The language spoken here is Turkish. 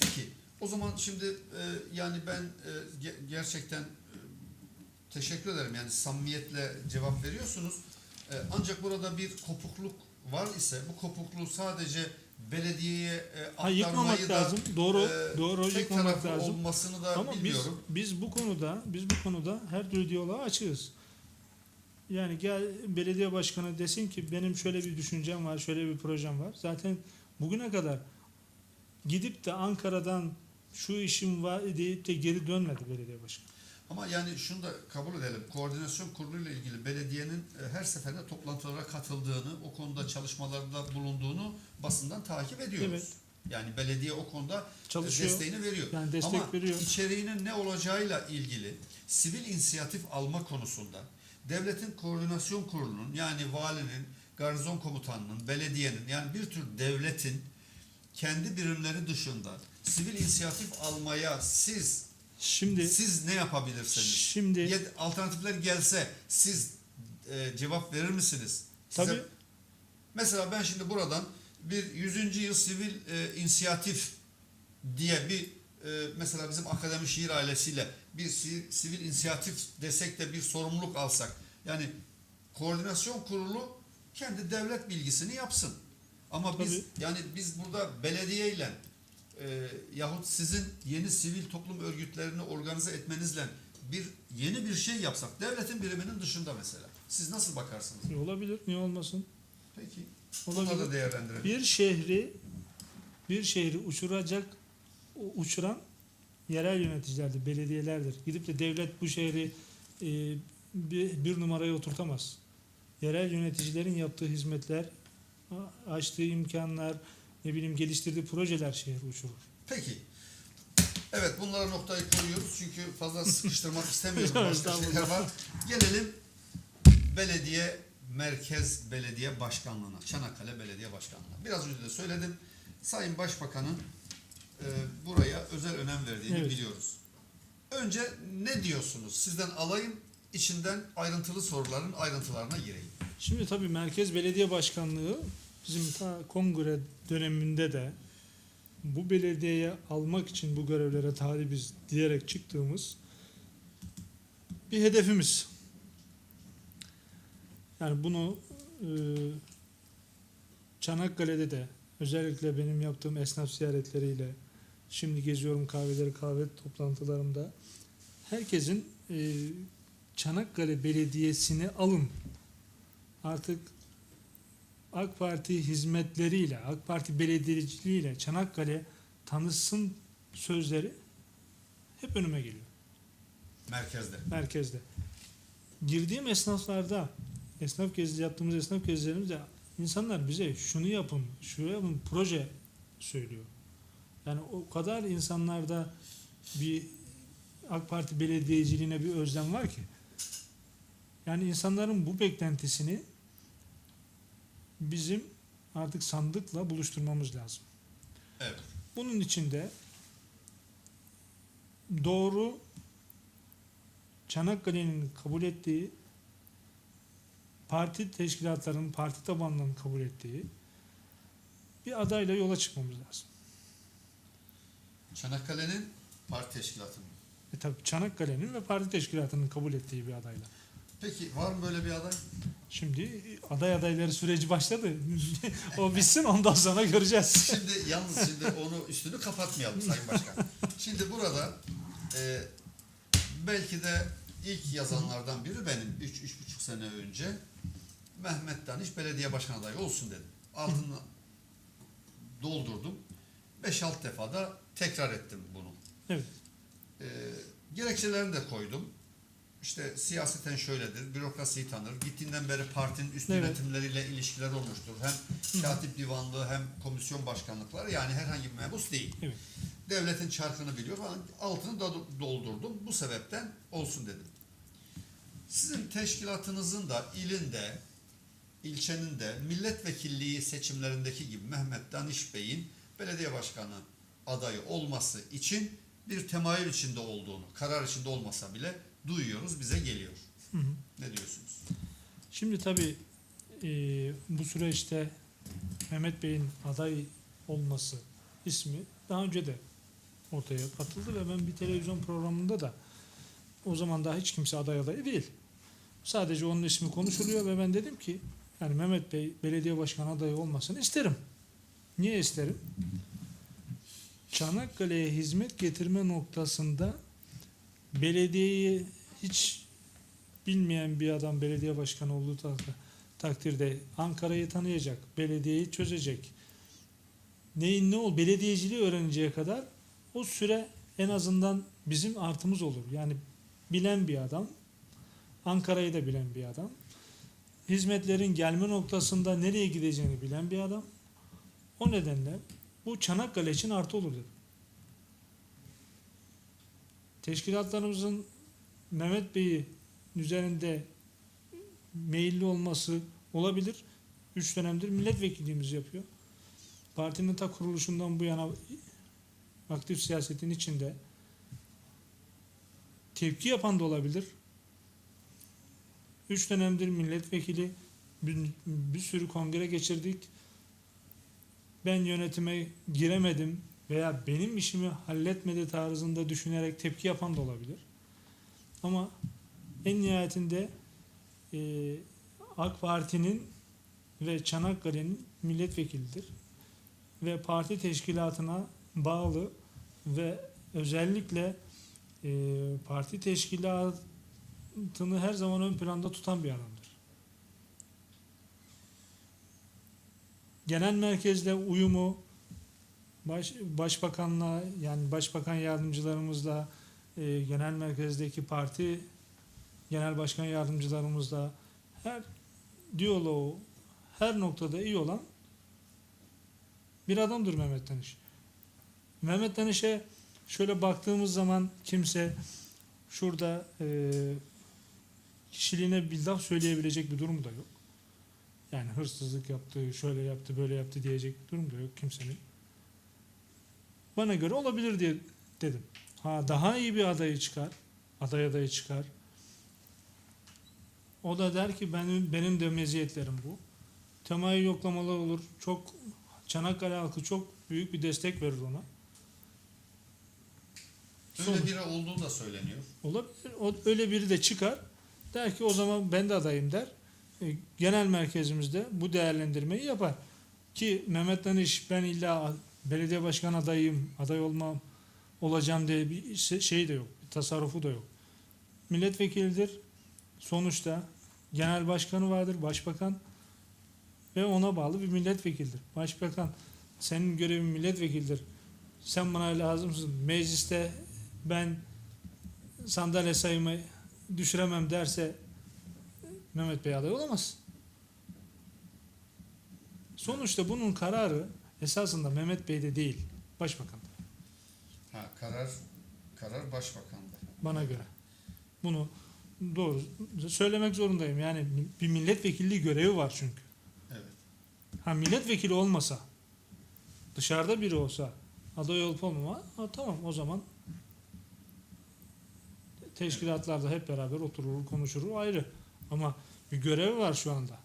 Peki o zaman şimdi e, yani ben e, ge- gerçekten e, teşekkür ederim yani samimiyetle cevap veriyorsunuz. E, ancak burada bir kopukluk var ise bu kopukluğu sadece belediyeye e, Ha, yıkmamak da lazım. Doğru, e, doğru tek yıkmamak lazım. olmasını da Ama biz bilmiyorum. biz bu konuda biz bu konuda her türlü diyaloğa açığız. Yani gel belediye başkanı desin ki benim şöyle bir düşüncem var, şöyle bir projem var. Zaten bugüne kadar gidip de Ankara'dan şu işim var deyip de geri dönmedi belediye başkanı. Ama yani şunu da kabul edelim. Koordinasyon kuruluyla ilgili belediyenin e, her seferinde toplantılara katıldığını, o konuda çalışmalarda bulunduğunu basından takip ediyoruz. Evet. Yani belediye o konuda e, Çalışıyor. desteğini veriyor. Yani destek Ama veriyor. içeriğinin ne olacağıyla ilgili sivil inisiyatif alma konusunda devletin koordinasyon kurulunun yani valinin, garzon komutanının, belediyenin yani bir tür devletin kendi birimleri dışında sivil inisiyatif almaya siz Şimdi siz ne yapabilirsiniz? şimdi Ya alternatifler gelse siz e, cevap verir misiniz? Size- tabii Mesela ben şimdi buradan bir 100. yıl sivil e, inisiyatif diye bir e, mesela bizim akademi şiir ailesiyle bir si- sivil inisiyatif desek de bir sorumluluk alsak. Yani koordinasyon kurulu kendi devlet bilgisini yapsın. Ama biz Tabii. yani biz burada belediyeyle e, yahut sizin yeni sivil toplum örgütlerini organize etmenizle bir yeni bir şey yapsak devletin biriminin dışında mesela. Siz nasıl bakarsınız? olabilir, niye olmasın? Peki. Bunu Olabilir. da değerlendirelim. Bir şehri bir şehri uçuracak uçuran yerel yöneticilerdir, belediyelerdir. Gidip de devlet bu şehri e, bir, bir numaraya oturtamaz. Yerel yöneticilerin yaptığı hizmetler, açtığı imkanlar, ne bileyim geliştirdiği projeler şehri uçurur. Peki. Evet bunlara noktayı koyuyoruz çünkü fazla sıkıştırmak istemiyorum. Başka şeyler var. Gelelim belediye merkez belediye başkanlığına. Çanakkale Belediye Başkanlığı'na. Biraz önce de söyledim. Sayın Başbakan'ın e, buraya özel önem verdiğini Evet. biliyoruz. Önce ne diyorsunuz? Sizden alayım içinden ayrıntılı soruların ayrıntılarına gireyim. Şimdi tabii Merkez Belediye Başkanlığı bizim ta kongre döneminde de bu belediyeye almak için bu görevlere talibiz diyerek çıktığımız bir hedefimiz. Yani bunu e, Çanakkale'de de özellikle benim yaptığım esnaf ziyaretleriyle şimdi geziyorum kahveleri kahve toplantılarımda herkesin e, Çanakkale Belediyesi'ni alın artık AK Parti hizmetleriyle, AK Parti belediyeciliğiyle Çanakkale tanışsın sözleri hep önüme geliyor Merkezde. merkezde. Girdiğim esnaflarda, esnaf gezi yaptığımız esnaf gezilerimizde insanlar bize şunu yapın, şunu yapın proje söylüyor. Yani o kadar insanlarda bir AK Parti belediyeciliğine bir özlem var ki. Yani insanların bu beklentisini bizim artık sandıkla buluşturmamız lazım. Evet. Bunun için de doğru Çanakkale'nin kabul ettiği parti teşkilatlarının parti tabanlarının kabul ettiği bir adayla yola çıkmamız lazım. Çanakkale'nin parti teşkilatının. E tabi Çanakkale'nin ve parti teşkilatının kabul ettiği bir adayla. Peki var mı böyle bir aday? Şimdi aday adayları süreci başladı. o bitsin ondan sonra göreceğiz. Şimdi yalnız şimdi onu üstünü kapatmayalım Sayın Başkan. Şimdi burada e, belki de ilk yazanlardan biri benim 3-3,5 sene önce Mehmet Daniş belediye başkan adayı olsun dedim. Altını doldurdum. 5-6 defa da tekrar ettim bunu. Evet. E, gerekçelerini de koydum. İşte siyaseten şöyledir, bürokrasiyi tanır. Gittiğinden beri partinin üst Evet. yönetimleriyle ilişkiler olmuştur. Hem katip divanlığı hem komisyon başkanlıkları yani herhangi bir mebus değil. Evet. Devletin çarkını biliyor falan. Altını da doldurdum. Bu sebepten olsun dedim. Sizin teşkilatınızın da ilinde, ilçenin de milletvekilliği seçimlerindeki gibi Mehmet Danış Bey'in belediye başkanı adayı olması için bir temayül içinde olduğunu, karar içinde olmasa bile duyuyoruz, bize geliyor. Hı hı. Ne diyorsunuz? Şimdi tabii e, bu süreçte Mehmet Bey'in aday olması ismi daha önce de ortaya atıldı ve ben bir televizyon programında da o zaman daha hiç kimse aday adayı değil. Sadece onun ismi konuşuluyor ve ben dedim ki yani Mehmet Bey belediye başkanı adayı olmasını isterim. Niye isterim? Çanakkale'ye hizmet getirme noktasında belediyeyi hiç bilmeyen bir adam belediye başkanı olduğu takdirde Ankara'yı tanıyacak, belediyeyi çözecek. Neyin ne ol belediyeciliği öğreneceği kadar o süre en azından bizim artımız olur. Yani bilen bir adam, Ankara'yı da bilen bir adam, hizmetlerin gelme noktasında nereye gideceğini bilen bir adam. O nedenle bu Çanakkale için artı olur dedim. Teşkilatlarımızın Mehmet Bey'i üzerinde meyilli olması olabilir. Üç dönemdir milletvekilliğimiz yapıyor. Partinin ta kuruluşundan bu yana aktif siyasetin içinde tepki yapan da olabilir. Üç dönemdir milletvekili bir, bir sürü kongre geçirdik. Ben yönetime giremedim veya benim işimi halletmedi tarzında düşünerek tepki yapan da olabilir. Ama en nihayetinde e, AK Parti'nin ve Çanakkale'nin milletvekilidir. Ve parti teşkilatına bağlı ve özellikle e, parti teşkilatını her zaman ön planda tutan bir adamdır. Genel merkezle uyumu, baş, başbakanla yani başbakan yardımcılarımızla e, genel merkezdeki parti genel başkan yardımcılarımızla her diyaloğu her noktada iyi olan bir adamdır Mehmet Danış. Mehmet Danış'a şöyle baktığımız zaman kimse şurada e, kişiliğine bir laf söyleyebilecek bir durum da yok. Yani hırsızlık yaptı, şöyle yaptı, böyle yaptı diyecek bir durum da yok kimsenin. Bana göre olabilir diye dedim. Ha daha iyi bir adayı çıkar. Aday adayı çıkar. O da der ki benim benim de meziyetlerim bu. Temayı yoklamalı olur. Çok Çanakkale halkı çok büyük bir destek verir ona. Öyle Sonuç- biri olduğu da söyleniyor. Olabilir. O, öyle biri de çıkar. Der ki o zaman ben de adayım der. E, genel merkezimizde bu değerlendirmeyi yapar. Ki Mehmet Danış ben illa belediye başkan adayım, aday olmam olacağım diye bir şey- şey de yok. Bir tasarrufu da yok. Milletvekilidir. Sonuçta genel başkanı vardır, başbakan ve ona bağlı bir milletvekildir. Başbakan senin görevin milletvekildir. Sen bana lazımsın. Mecliste ben sandalye sayımı düşüremem derse Mehmet Bey aday olamaz. Sonuçta bunun kararı esasında Mehmet Bey'de değil, Başbakan'da Ha karar karar başbakanda. bana göre. Bunu doğru söylemek zorundayım. Yani bir milletvekilliği görevi var çünkü. Evet. Ha milletvekili olmasa, dışarıda biri olsa aday olup olmama ha, tamam o zaman teşkilatlarda hep beraber oturur konuşuruz ayrı. Ama bir görevi var şu anda.